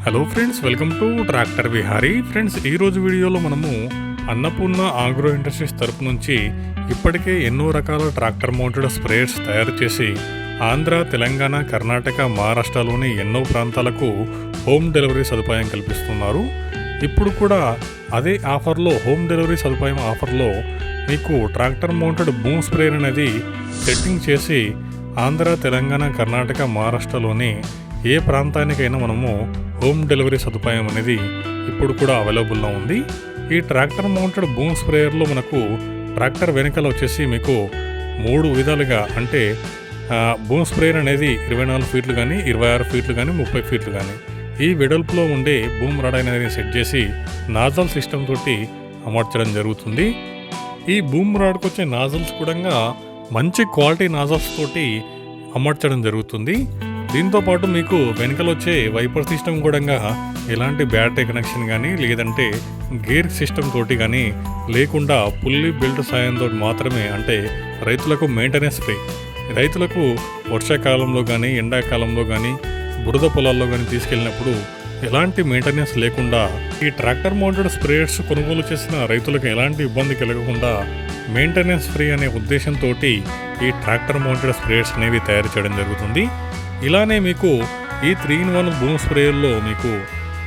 Hello friends welcome to tractor Vihari friends ఈ రోజు వీడియోలో మనము అన్నపూర్ణ ఆగ్రో ఇండస్ట్రీస్ తరపు నుంచి ఇప్పటికే ఎన్నో రకాల ట్రాక్టర్ మౌంటెడ్ స్ప్రేయర్స్ తయారు చేసి ఆంధ్ర తెలంగాణ కర్ణాటక మహారాష్ట్రలోని ఎన్నో ప్రాంతాలకు హోమ్ డెలివరీ సదుపాయం కల్పిస్తున్నారు. ఇప్పుడు కూడా అదే ఆఫర్లో హోమ్ డెలివరీ సదుపాయం ఆఫర్లో మీకు ట్రాక్టర్ మౌంటెడ్ బూమ్ స్ప్రేయర్ అనేది సెట్టింగ్ చేసి ఆంధ్ర తెలంగాణ కర్ణాటక మహారాష్ట్రలోని ఏ ప్రాంతానికైనా మనము హోమ్ డెలివరీ సదుపాయం అనేది ఇప్పుడు కూడా అవైలబుల్లో ఉంది. ఈ ట్రాక్టర్ మౌంటెడ్ బూమ్ స్ప్రేయర్లో మనకు ట్రాక్టర్ వెనకాల వచ్చేసి మీకు మూడు విధాలుగా అంటే బూమ్ స్ప్రేయర్ అనేది ఇరవై నాలుగు ఫీట్లు కానీ ఇరవై ఆరు ఫీట్లు కానీ ముప్పై ఫీట్లు కానీ ఈ వెడల్పులో ఉండే బూమ్ రాడ్ అనేది సెట్ చేసి నాజల్ సిస్టమ్ తోటి అమర్చడం జరుగుతుంది. ఈ బూమ్ రాడ్కి వచ్చే నాజల్స్ కూడా మంచి క్వాలిటీ నాజల్స్ తోటి అమర్చడం జరుగుతుంది. దీంతో పాటు మీకు వెనకల వచ్చే వైపర్ సిస్టమ్ కూడా ఎలాంటి బ్యాటరీ కనెక్షన్ కానీ లేదంటే గేర్ సిస్టమ్ తోటి కానీ లేకుండా పుల్లి బెల్ట్ సాయంతో మాత్రమే అంటే రైతులకు మెయింటెనెన్స్ ఫ్రీ రైతులకు వర్షాకాలంలో కానీ ఎండాకాలంలో కానీ బురద పొలాల్లో కానీ తీసుకెళ్ళినప్పుడు ఎలాంటి మెయింటెనెన్స్ లేకుండా ఈ ట్రాక్టర్ మౌంటెడ్ స్ప్రేయర్స్ కొనుగోలు చేసిన రైతులకు ఎలాంటి ఇబ్బంది కలగకుండా మెయింటెనెన్స్ ఫ్రీ అనే ఉద్దేశంతో ఈ ట్రాక్టర్ మౌంటెడ్ స్ప్రేయర్స్ అనేవి తయారు చేయడం జరుగుతుంది. ఇలానే మీకు ఈ త్రీ ఇన్ వన్ బూమ్ స్ప్రేయర్లో మీకు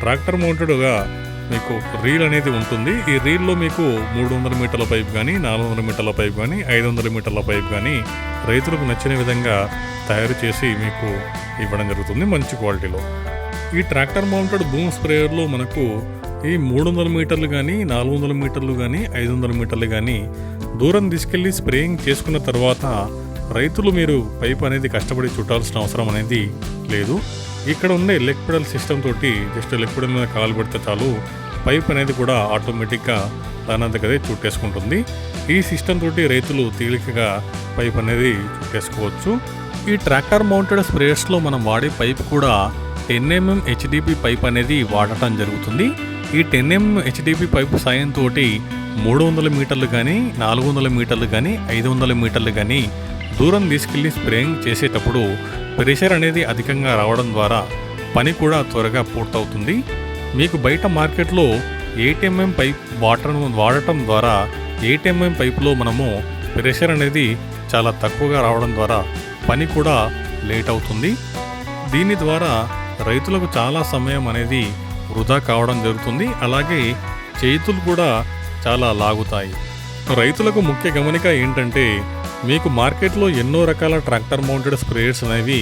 ట్రాక్టర్ మౌంటెడ్గా మీకు రీల్ అనేది ఉంటుంది. ఈ రీల్లో మీకు మూడు వందల మీటర్ల పైప్ కానీ నాలుగు వందల మీటర్ల పైప్ కానీ ఐదు వందల మీటర్ల పైప్ కానీ రైతులకు నచ్చిన విధంగా తయారు చేసి మీకు ఇవ్వడం జరుగుతుంది మంచి క్వాలిటీలో. ఈ ట్రాక్టర్ మౌంటెడ్ బూమ్ స్ప్రేయర్లో మనకు ఈ మూడు వందల మీటర్లు కానీ నాలుగు వందల మీటర్లు కానీ ఐదు వందల మీటర్లు కానీ దూరం తీసుకెళ్ళి స్ప్రేయింగ్ చేసుకున్న తర్వాత రైతులు మీరు పైప్ అనేది కష్టపడి చుట్టాల్సిన అవసరం అనేది లేదు. ఇక్కడ ఉండే లెగ్ పెడల్ సిస్టమ్ తోటి జస్ట్ లెగ్ పెడల్ మీద కాలు పెడితే చాలు పైప్ అనేది కూడా ఆటోమేటిక్గా దానంతకదే చుట్టేసుకుంటుంది. ఈ సిస్టమ్ తోటి రైతులు తేలికగా పైప్ అనేది చుట్టేసుకోవచ్చు. ఈ ట్రాక్టర్ మౌంటెడ్ స్ప్రేయర్స్లో మనం వాడే పైప్ కూడా టెన్ ఎంఎం హెచ్డిపి పైప్ అనేది వాడటం జరుగుతుంది. ఈ టెన్ ఎంఎం హెచ్డిపి పైపు సాయంతో మూడు వందల మీటర్లు కానీ నాలుగు వందల మీటర్లు కానీ ఐదు వందల మీటర్లు కానీ దూరం తీసుకెళ్ళి స్ప్రేయింగ్ చేసేటప్పుడు ప్రెషర్ అనేది అధికంగా రావడం ద్వారా పని కూడా త్వరగా పూర్తవుతుంది. మీకు బయట మార్కెట్లో ఏటీఎంఎం పైప్ వాటర్ను వాడటం ద్వారా ఏటీఎంఎం పైప్లో పైపులో మనము ప్రెషర్ అనేది చాలా తక్కువగా రావడం ద్వారా పని కూడా లేట్ అవుతుంది. దీని ద్వారా రైతులకు చాలా సమయం అనేది వృధా కావడం జరుగుతుంది. అలాగే చేతులు కూడా చాలా లాగుతాయి. రైతులకు ముఖ్య గమనిక ఏంటంటే మీకు మార్కెట్లో ఎన్నో రకాల ట్రాక్టర్ మౌంటెడ్ స్ప్రేయర్స్ అనేవి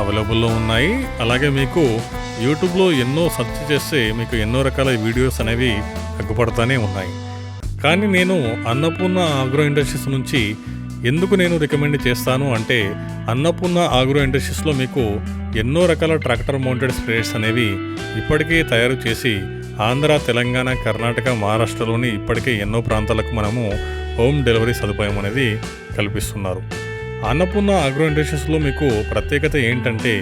అవైలబుల్లో ఉన్నాయి. అలాగే మీకు యూట్యూబ్లో ఎన్నో సెర్చ్ చేస్తే మీకు ఎన్నో రకాల వీడియోస్ అనేవి అగ్గుపడతానే ఉన్నాయి. కానీ నేను అన్నపూర్ణ ఆగ్రో ఇండస్ట్రీస్ నుంచి ఎందుకు నేను రికమెండ్ చేస్తాను అంటే అన్నపూర్ణ ఆగ్రో ఇండస్ట్రీస్లో మీకు ఎన్నో రకాల ట్రాక్టర్ మౌంటెడ్ స్ప్రేయర్స్ అనేవి ఇప్పటికే తయారు చేసి ఆంధ్ర తెలంగాణ కర్ణాటక మహారాష్ట్రలోని ఇప్పటికే ఎన్నో ప్రాంతాలకు మనము హోమ్ డెలివరీ సదుపాయం అనేది కల్పిస్తున్నారు. అన్నపూర్ణ అగ్రో ఇండస్ట్రీస్లో మీకు ప్రత్యేకత ఏంటంటే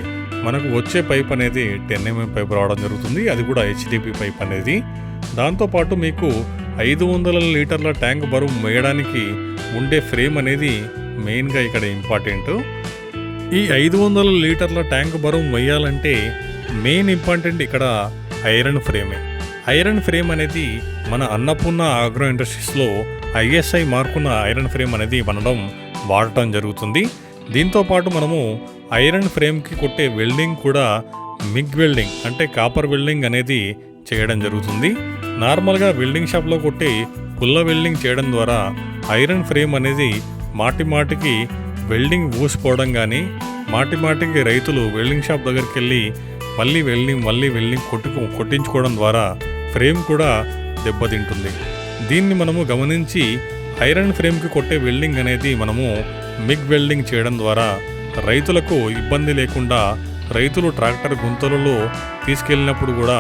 మనకు వచ్చే పైప్ అనేది టెన్ ఎంఎం పైప్ రావడం జరుగుతుంది అది కూడా హెచ్డిపి పైప్ అనేది. దాంతోపాటు మీకు ఐదు వందల లీటర్ల ట్యాంక్ బరువు వేయడానికి ఉండే ఫ్రేమ్ అనేది మెయిన్గా ఇక్కడ ఇంపార్టెంట్. ఈ ఐదు వందల లీటర్ల ట్యాంక్ బరువు వేయాలంటే మెయిన్ ఇంపార్టెంట్ ఇక్కడ ఐరన్ ఫ్రేమే. ఐరన్ ఫ్రేమ్ అనేది మన అన్నపూర్ణ ఆగ్రో ఇండస్ట్రీస్లో ఐఎస్ఐ మార్కున్న ఐరన్ ఫ్రేమ్ అనేది మనడం వాడటం జరుగుతుంది. దీంతో పాటు మనము ఐరన్ ఫ్రేమ్కి కొట్టే వెల్డింగ్ కూడా మిగ్ వెల్డింగ్ అంటే కాపర్ వెల్డింగ్ అనేది చేయడం జరుగుతుంది. నార్మల్గా వెల్డింగ్ షాప్లో కొట్టి పుల్ల వెల్డింగ్ చేయడం ద్వారా ఐరన్ ఫ్రేమ్ అనేది మాటి మాటికి వెల్డింగ్ ఊసిపోవడం కానీ మాటి మాటికి రైతులు వెల్డింగ్ షాప్ దగ్గరికి వెళ్ళి మళ్ళీ వెల్డింగ్ మళ్ళీ వెల్డింగ్ కొట్టుకు కొట్టించుకోవడం ద్వారా ఫ్రేమ్ కూడా దెబ్బతింటుంది. దీన్ని మనము గమనించి ఐరన్ ఫ్రేమ్కి కొట్టే వెల్డింగ్ అనేది మనము మిగ్ వెల్డింగ్ చేయడం ద్వారా రైతులకు ఇబ్బంది లేకుండా రైతులు ట్రాక్టర్ గుంతలలో తీసుకెళ్ళినప్పుడు కూడా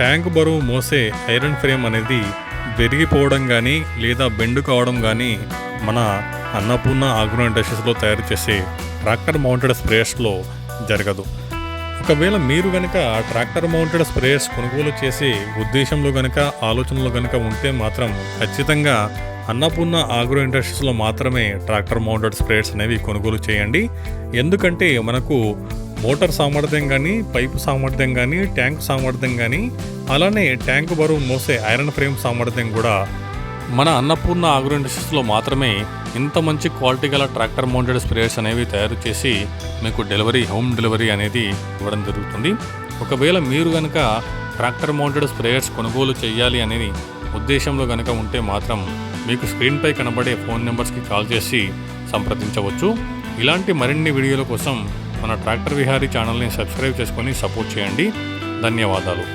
ట్యాంక్ బరువు మోసే ఐరన్ ఫ్రేమ్ అనేది పెరిగిపోవడం కానీ లేదా బెండు కావడం కానీ మన అన్నపూర్ణ ఆగ్రో ఇండస్ట్రీస్లో తయారు చేసే ట్రాక్టర్ మౌంటెడ్ స్ప్రేయర్స్లో జరగదు. ఒకవేళ మీరు గనక ట్రాక్టర్ మౌంటెడ్ స్ప్రేయర్స్ కొనుగోలు చేసే ఉద్దేశంలో గనక ఆలోచనలో గనక ఉంటే మాత్రం ఖచ్చితంగా అన్నపూర్ణ ఆగ్రో ఇండస్ట్రీస్లో మాత్రమే ట్రాక్టర్ మౌంటెడ్ స్ప్రేయర్స్ అనేవి కొనుగోలు చేయండి. ఎందుకంటే మనకు మోటార్ సామర్థ్యం కానీ పైపు సామర్థ్యం కానీ ట్యాంక్ సామర్థ్యం కానీ అలానే ట్యాంక్ బరువు మోసే ఐరన్ ఫ్రేమ్ సామర్థ్యం కూడా మన అన్నపూర్ణ ఆగ్రో ఇండస్ట్రీస్లో మాత్రమే ఇంత మంచి క్వాలిటీ గల ట్రాక్టర్ మౌంటెడ్ స్ప్రేయర్స్ అనేవి తయారు చేసి మీకు డెలివరీ హోమ్ డెలివరీ అనేది ఇవ్వడం జరుగుతుంది. ఒకవేళ మీరు కనుక ట్రాక్టర్ మౌంటెడ్ స్ప్రేయర్స్ కొనుగోలు చేయాలి అనేది ఉద్దేశంలో కనుక ఉంటే మాత్రం మీకు స్క్రీన్పై కనబడే ఫోన్ నెంబర్స్కి కాల్ చేసి సంప్రదించవచ్చు. ఇలాంటి మరిన్ని వీడియోల కోసం మన ట్రాక్టర్ విహారీ ఛానల్ని సబ్స్క్రైబ్ చేసుకొని సపోర్ట్ చేయండి. ధన్యవాదాలు.